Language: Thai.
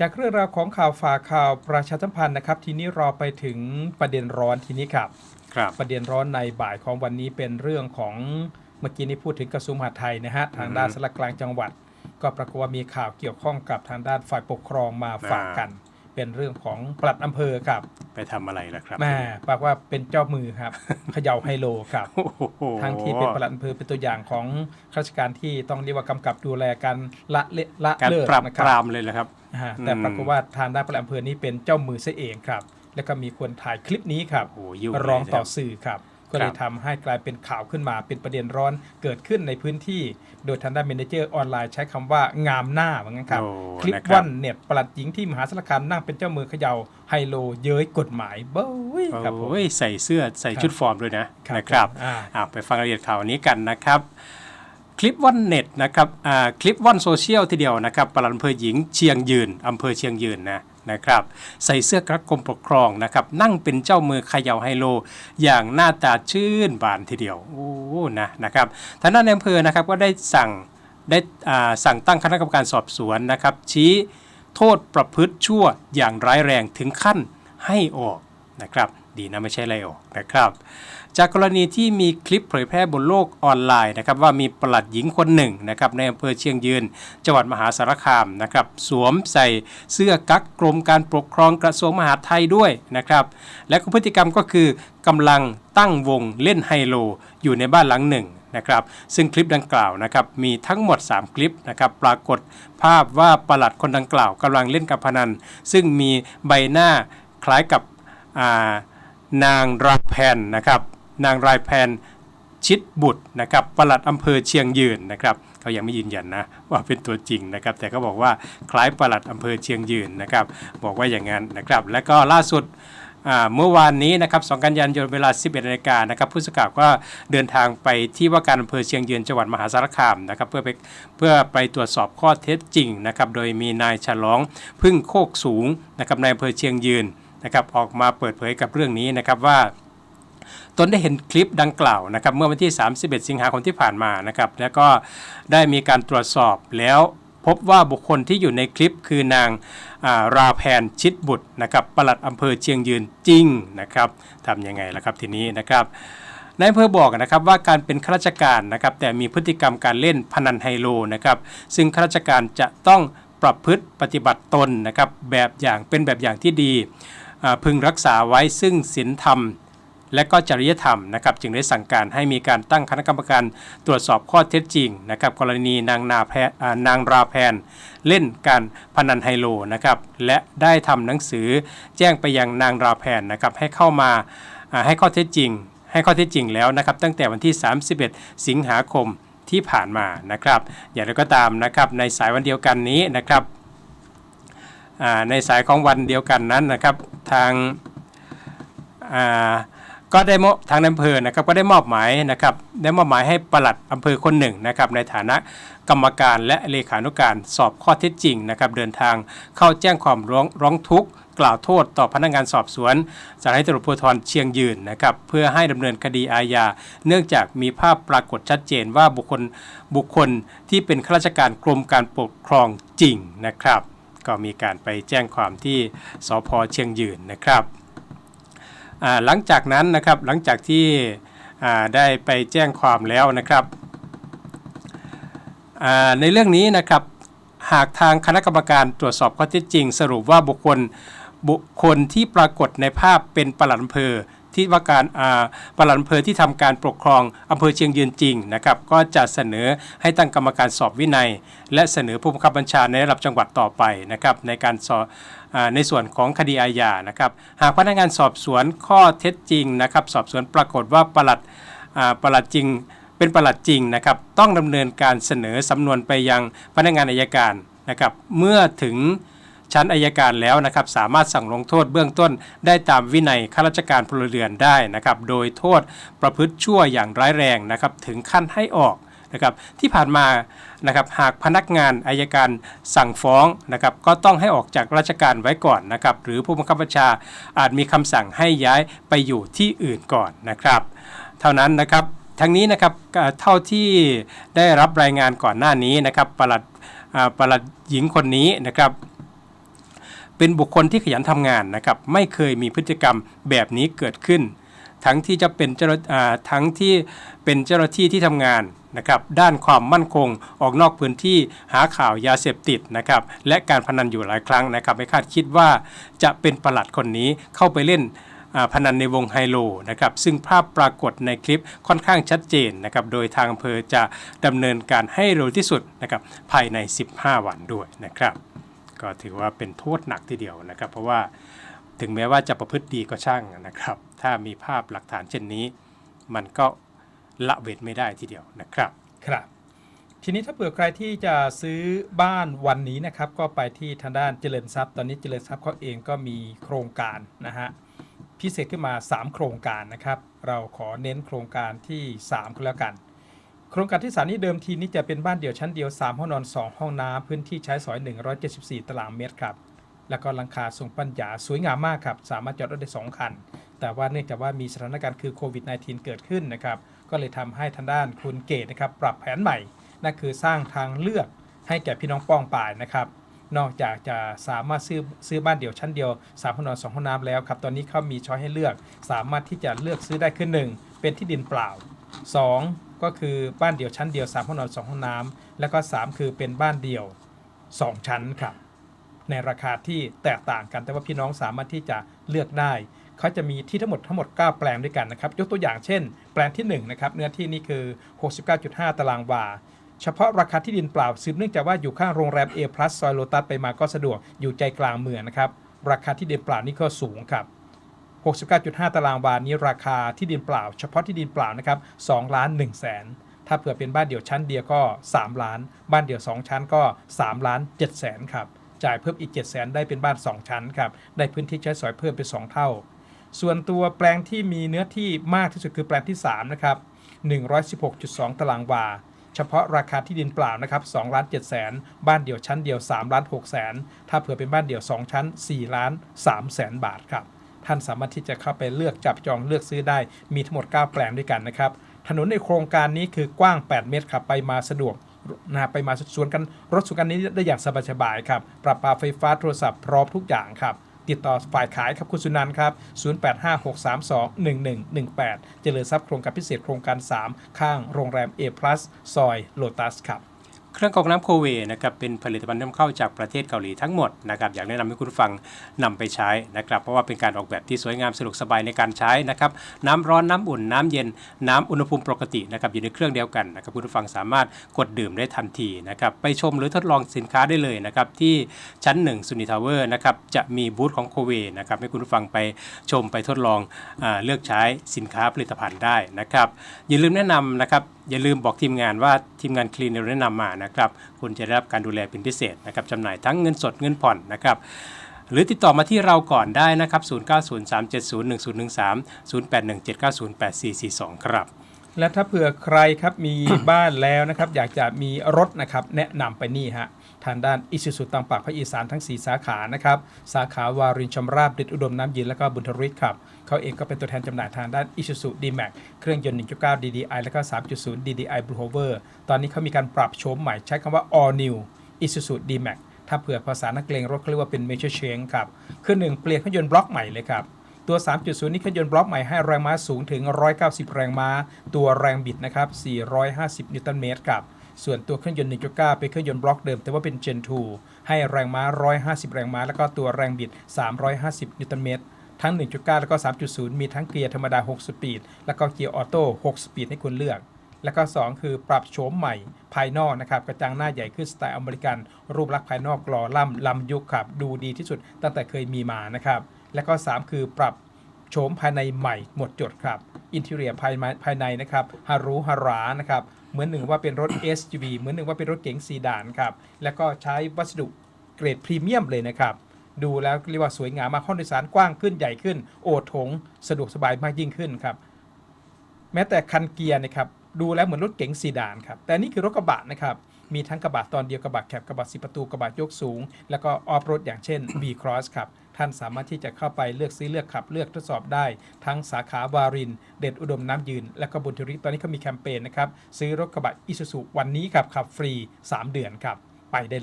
จากเรื่องราวของข่าวฝากข่าวประชาสัมพันธ์นะครับ ทีนี้เราไปถึงประเด็นร้อนทีนี้ครับ ครับ ประเด็นร้อนในบ่ายของวันนี้เป็นเรื่องของเมื่อกี้นี้พูดถึงกระทรวงมหาดไทยนะฮะทางด้านสารกลางจังหวัด ก็ปรากฏว่ามีข่าวเกี่ยวข้องกับทางด้านฝ่ายปกครองมาฝากกัน เป็นเรื่องของปลัดอำเภอครับ ไปทำอะไรล่ะครับแม่บอกว่าเป็นเจ้ามือครับ เขย่าไฮโลครับ โอ้โหทั้งที่เป็นปลัดอำเภอเป็นตัวอย่างของข้าราชการที่ต้องเรียกว่ากำกับดูแลการละเละละการเลิกปรับนะคปรับรามเลยแหละครับ อ่าแต่อืมปรากฏว่าทางด้านปลัดอำเภอนี้เป็นเจ้ามือซะเองครับ แล้วก็มีคนถ่ายคลิปนี้ครับโอ้โหยุ่งร้องต่อเลยนะครับ สื่อครับ ก็เลยทำให้กลายเป็นข่าวขึ้นมาเป็นประเด็นร้อนเกิดขึ้นในพื้นที่ โดยทางด้านเมเนเจอร์ออนไลน์ใช้คำว่างามหน้าเหมือนกันครับ โอ้คลิปนะรับ วันเน็ตปลัดหญิงที่มหาสารคามนั่งเป็นเจ้ามือเขย่าไฮโลเย้ยกฎหมายเบ้ยครับผม โอ้ยใส่เสื้อใส่ครับชุดฟอร์มด้วยนะนะครับอ่า อ่าไปฟังรายละเอียดข่าวนี้กันนะครับ คลิปว่อนเน็ตนะครับอ่าคลิปว่อนโซเชียลทีเดียวนะครับปลัดอำเภอหญิงเชียงยืนอำเภอเชียงยืนนะ นะครับ ใส่เสื้อกระกรมปกครองนะครับ นั่งเป็นเจ้ามือเขย่าไฮโล อย่างหน้าตาชื่นบานทีเดียวโอ้นะนะครับทางด้านในอำเภอนะครับก็ได้สั่งได้สั่งตั้งคณะกรรมการสอบสวนนะครับ ชี้โทษประพฤติชั่วอย่างร้ายแรงถึงขั้นให้ออกนะครับ ดีนะไม่ใช่ไล่ออกนะครับ จากกรณีที่มีคลิปเผยแพร่บนโลกออนไลน์นะครับว่ามีปลัดหญิงคนหนึ่งนะครับในอำเภอเชียงยืน จังหวัดมหาสารคามนะครับสวมใส่เสื้อกั๊กกรมการปกครองกระทรวงมหาดไทยด้วยนะครับและพฤติกรรมก็คือกำลังตั้งวงเล่นไฮโลอยู่ในบ้านหลังหนึ่งนะครับซึ่งคลิปดังกล่าวนะครับมีทั้งหมด 3 คลิปนะครับปรากฏภาพว่าประหลัดคนดังกล่าวกำลังเล่นการพนัน ซึ่งมีใบหน้าคล้ายกับอ่า นางรายแพนนะครับ นางรายแพนชิดบุตรนะครับปลัดอำเภอเชียงยืนนะครับเขายังไม่ยืนยันนะว่าเป็นตัวจริงนะครับ แต่เขาบอกว่าคล้ายปลัดอำเภอเชียงยืนนะครับ บอกว่าอย่างนั้นนะครับ และก็ล่าสุดเมื่อวานนี้นะครับ 2 กันยายนเวลา 11นาฬิกานะครับ ผู้สื่อข่าวก็เดินทางไปที่ว่าการอำเภอเชียงยืนจังหวัดมหาสารคามนะครับ เพื่อไปเพื่อไปตรวจสอบข้อเท็จจริงนะครับ โดยมีนายฉลองพึ่งโคกสูงนะครับในอำเภอเชียงยืน นะครับออกมาเปิดเผยกับเรื่องนี้นะครับว่าตนได้เห็นคลิปดังกล่าวนะครับเมื่อวันที่ 31 สิงหาคมที่ผ่านมานะครับแล้วก็ได้มีการตรวจสอบแล้วพบว่าบุคคลที่อยู่ในคลิปคือนางาราแพนชิดบุตรนะครับปลัดอำเภอเชียงยืนจริงนะครับทำยังไงล่ะครับทีนี้นะครับนายอำเภอบอกนะครับว่าการเป็นข้าราชการนะครับแต่มีพฤติกรรมการเล่นพนันไฮโลนะครับซึ่งข้าราชการจะต้องประพฤติปฏิบัติตนนะครับแบบอย่างเป็นแบบอย่างที่ดี พึงรักษาไว้ซึ่งศีลธรรม และก็จริยธรรมนะครับจึงได้สั่งการให้มีการตั้งคณะกรรมการตรวจสอบข้อเท็จจริงนะครับกรณีนางนาแพนางราแพนเล่นการพนันไฮโลนะครับและได้ทำหนังสือแจ้งไปยังนางราแพนนะครับให้เข้ามาให้ข้อเท็จจริง ให้ข้อเท็จจริงแล้วนะครับตั้งแต่วันที่ 31 สิงหาคมที่ผ่านมานะครับ อย่างไรก็ตามนะครับในสายวันเดียวกันนี้นะครับ ในสายของวันเดียวกันนั้นนะครับทางก็ได้มอบทางอำเภอนะครับก็ได้มอบหมายนะครับได้มอบหมายให้ปลัดอำเภอคนหนึ่งนะครับในฐานะกรรมการและเลขานุการสอบข้อเท็จจริงนะครับเดินทางเข้าแจ้งความร้องร้องทุกข์กล่าวโทษต่อพนักงานสอบสวนสถานีตำรวจภูธรเชียงยืนนะครับเพื่อให้ดำเนินคดีอาญา เนื่องจากมีภาพปรากฏชัดเจนว่าบุคคลบุคคลที่เป็นข้าราชการกรมการปกครองจริงนะครับ ก็มีการไปแจ้งความที่สพเชียงยืนนะครับหลังจากนั้นนะครับหลังจากที่ได้ไปแจ้งความแล้วนะครับในเรื่องนี้นะครับหากทางคณะกรรมการตรวจสอบข้อเท็จจริง สรุปว่าบุคคลบุคคลที่ปรากฏในภาพเป็นปลัดอำเภอ ที่ว่าการปลัดอำเภอที่ทำการปกครองอำเภอเชียงยืนจริงนะครับก็จะเสนอให้ตั้งกรรมการสอบวินัย และเสนอผู้บังคับบัญชาในระดับจังหวัดต่อไปนะครับในการสอบในส่วนของคดีอาญานะครับหากพนักงานสอบสวนข้อเท็จจริงนะครับสอบสวนปรากฏว่าปลัดอ่าปลัดจริงเป็นประหลัดจริงนะครับต้องดำเนินการเสนอสำนวนไปยังพนักงานอายการนะครับเมื่อถึง ชั้นอายการแล้วนะครับสามารถสั่งลงโทษเบื้องต้นได้ตามวินัยข้าราชการพลเรือนได้นะครับโดยโทษประพฤติชั่วอย่างร้ายแรงนะครับถึงขั้นให้ออกนะครับที่ผ่านมานะครับหากพนักงานอายการสั่งฟ้องนะครับก็ต้องให้ออกจากราชการไว้ก่อนนะครับหรือผู้บังคับบัญชาอาจมีคำสั่งให้ย้ายไปอยู่ที่อื่นก่อนนะครับ เท่านั้นนะครับทั้งนี้นะครับเท่าที่ได้รับรายงานก่อนหน้านี้นะครับปลัดอ่าปลัดหญิงคนนี้นะครับ เป็นบุคคลที่ขยันทำงานนะครับไม่เคยมีพฤติกรรมแบบนี้เกิดขึ้น ทั้งที่จะเป็นเจ้าทั้งที่เป็นเจ้าหน้าที่ที่ทำงานนะครับด้านความมั่นคงออกนอกพื้นที่หาข่าวยาเสพติดนะครับและการพนันอยู่หลายครั้งนะครับไม่คาดคิดว่าจะเป็นประหลัดคนนี้เข้าไปเล่นพนันในวงไฮโลนะครับซึ่งภาพปรากฏในคลิปค่อนข้างชัดเจนนะครับโดยทางอำเภอจะดำเนินการให้เร็วที่สุดนะครับภายใน 15 วันด้วยนะครับ ก็ถือว่าเป็นโทษหนักทีเดียวนะครับ เพราะว่าถึงแม้ว่าจะประพฤติดีก็ช่างนะครับ ถ้ามีภาพหลักฐานเช่นนี้ มันก็ละเว้นไม่ได้ทีเดียวนะครับครับ ทีนี้ถ้าเผื่อใครที่จะซื้อบ้านวันนี้นะครับ ก็ไปที่ทางด้านเจริญทรัพย์ ตอนนี้เจริญทรัพย์เขาเองก็มีโครงการนะฮะพิเศษขึ้นมา 3 โครงการนะครับ เราขอเน้นโครงการที่3ก็แล้วกัน โครงการที่3นี้เดิมทีนี้จะเป็นบ้านเดี่ยวชั้นเดียว 3 ห้องนอน 2 ห้องน้ำพื้นที่ใช้สอย 174 ตารางเมตรครับ แล้วก็หลังคาทรงปัญญาสวยงามมากครับ สามารถจอดรถได้ 2 คัน แต่ว่าเนื่องจากว่ามีสถานการณ์คือโควิด -19 เกิดขึ้นนะครับ ก็เลยทำให้ทางด้านคุณเกตนะครับปรับแผนใหม่ นั่นคือสร้างทางเลือกให้แก่พี่น้องป้องป่ายนะครับนอกจากจะสามารถซื้อซื้อบ้านเดี่ยวชั้นเดียว3ห้องนอน2ห้องน้ำแล้วครับ ตอนนี้เขามีช้อยให้เลือก สามารถที่จะเลือกซื้อได้ขึ้นหนึ่งเป็นที่ดินเปล่า 2 ก็คือบ้านเดี่ยวชั้นเดียว3ห้องนอน2ห้องน้ำแล้วก็ 3 คือเป็นบ้านเดี่ยว 2 ชั้นครับ ในราคาที่แตกต่างกันแต่ว่าพี่น้องสามารถที่จะเลือกได้เขาจะมีที่ทั้งหมดทั้งหมด 9 แปลงด้วยกันนะครับ ยกตัวอย่างเช่น แปลงที่ 1 นะครับ เนื้อที่นี่คือ 69.5 ตารางวา เฉพาะราคาที่ดินเปล่าสืบเนื่องจากว่าอยู่ข้างโรงแรม A+ ซอยโลตัสไปมาก็สะดวกอยู่ใจกลางเมืองนะครับราคาที่ดินเปล่านี่ก็สูงครับ 69.5 ตารางวานี้ราคาที่ดินเปล่า เฉพาะที่ดินเปล่านะครับ2ล้าน1แสนถ้าเผื่อเป็นบ้านเดี่ยวชั้นเดียวก็ 3 ล้าน บ้านเดี่ยว 2 ชั้นก็ 3 ล้าน7แสนครับจ่ายเพิ่มอีก7แสนได้เป็นบ้าน 2 ชั้นครับ ได้พื้นที่ใช้สอยเพิ่มเป็น 2 เท่า ส่วนตัวแปลงที่มีเนื้อที่มากที่สุดคือแปลงที่ 3 นะครับ 116.2 ตารางวา เฉพาะราคาที่ดินเปล่านะครับ2ล้าน7แสน บ้านเดี่ยวชั้นเดียว3ล้าน6แสน ถ้าเผื่อเป็นบ้านเดี่ยว 2 ชั้น 4 ล้าน3แสนบาทครับ ท่านสามารถที่จะเข้าไปเลือกจับจองเลือกซื้อได้ มีทั้งหมด 9 แปลงด้วยกันนะครับ ถนนในโครงการนี้คือกว้าง 8 เมตรครับไปมาสะดวกนะไปมาสวนกันรถสวนกันนี้ได้อย่างสบายๆครับปรับปาไฟฟ้าโทรศัพท์พร้อมทุกอย่างครับติดต่อฝ่ายขายครับคุณสุนันครับ 0856321118 เจริญทรัพย์โครงการพิเศษโครงการ 3 ข้างโรงแรม A+ ซอยโลตัสครับ เครื่องกรองน้ำโคเวนะครับเป็นผลิตภัณฑ์นำเข้าจากประเทศเกาหลีทั้งหมดนะครับอยากแนะนำให้คุณฟังนำไปใช้นะครับ เพราะว่าเป็นการออกแบบที่สวยงามสะดวกสบายในการใช้นะครับน้ำร้อนน้ำอุ่นน้ำเย็นน้ำอุณหภูมิปกตินะครับอยู่ในเครื่องเดียวกันนะครับคุณผู้ฟังสามารถกดดื่มได้ทันทีนะครับไปชมหรือทดลองสินค้าได้เลยนะครับที่ชั้น1สุนิทาวเวอร์นะครับจะมีบูธของโคเวนะครับให้คุณผู้ฟังไปชมไปทดลองอเลือกใช้สินค้าผลิตภัณฑ์ได้นะครับอย่าลืมแนะนำนะครับ อย่าลืมบอกทีมงานว่าทีมงานคลีนเราแนะนำมานะครับคุณจะได้รับการดูแลเป็นพิเศษนะครับจำหน่ายทั้งเงินสดเงินผ่อนนะครับหรือติดต่อมาที่เราก่อนได้นะครับ 0903701013 0817908442 ครับ และถ้าเผื่อใครครับมีบ้านแล้วนะครับ อยากจะมีรถนะครับแนะนำไปนี่ฮะทางด้านอิสุสุตังปากภาคอีสานทั้ง 4 สาขานะครับ สาขาวารินชำราบดิดอุดมน้ำเย็นแล้วก็บุญทริกครับเขาเองก็เป็นตัวแทนจำหน่ายทางด้านอิสุสุ D-Max เครื่องยนต์ 1.9 DDI แล้วก็ 3.0 DDI Blue Hover ตอนนี้เขามีการปรับโฉมใหม่ใช้คำว่า all new Isuzu D-Max ถ้าเผื่อภาษานักเลงรถเขาเรียกว่าเป็น major change ครับคือหนึ่งเปลี่ยนเครื่องยนต์บล็อกใหม่เลยครับ ตัว 3.0นี่เครื่องยนต์บล็อกใหม่ให้แรงม้าสูงถึง 190 แรงม้า ตัวแรงบิดนะครับ 450 นิวตันเมตรครับ ส่วนตัวเครื่องยนต์ 1.9 เป็นเครื่องยนต์บล็อกเดิม แต่ว่าเป็น Gen 2 ให้แรงม้า 150 แรงม้า แล้วก็ตัวแรงบิด 350 นิวตันเมตร ทั้ง 1.9 แล้วก็ 3.0 มีทั้งเกียร์ธรรมดา 6 สปีด แล้วก็เกียร์ออโต้ 6 สปีดให้คุณเลือกแล้วก็ 2 คือปรับโฉมใหม่ภายนอกนะครับกระจังหน้าใหญ่ขึ้นสไตล์อเมริกัน รูปลักษณ์ภายนอกหล่อล่ำล้ำยุคครับ ดูดีที่สุดตั้งแต่เคยมีมานะครับ แล้วก็ 3 คือปรับโฉมภายในใหม่หมดจดครับ อินเท i รียภายในภายในนะครับฮารุฮารานะครับ เหมือนหนึ่งว่าเป็นรถ SUV เหมือนหนึ่งว่าเป็นรถเก๋งซีดานครับ แล้วก็ใช้วัสดุเกรดพรีเมียมเลยนะครับ ดูแล้วเรียกว่าสวยงามมากห้องโดยสารกว้างขึ้นใหญ่ขึ้น โอโถงสะดวกสบายมากยิ่งขึ้นครับ แม้แต่คันเกียร์นะครับดูแล้วเหมือนรถเก๋งซีดานครับ แต่นี่คือรถกระบะนะครับ มีทั้งกระบะตอนเดียวกระบะแคบกระบะสิประตูกระบะยกสูง แล้วก็ออฟโรดอย่างเช่น B Cross ครับ ท่านสามารถที่จะเข้าไปเลือกซื้อเลือกขับเลือกทดสอบได้ ทั้งสาขาวาริน เด็ดอุดมน้ำยืน และก็บุญทริตอนนี้เขามีแคมเปญนะครับ ซื้อรถกระบะอิซูซุวันนี้ครับขับฟรี 3 เดือนครับ ไปได้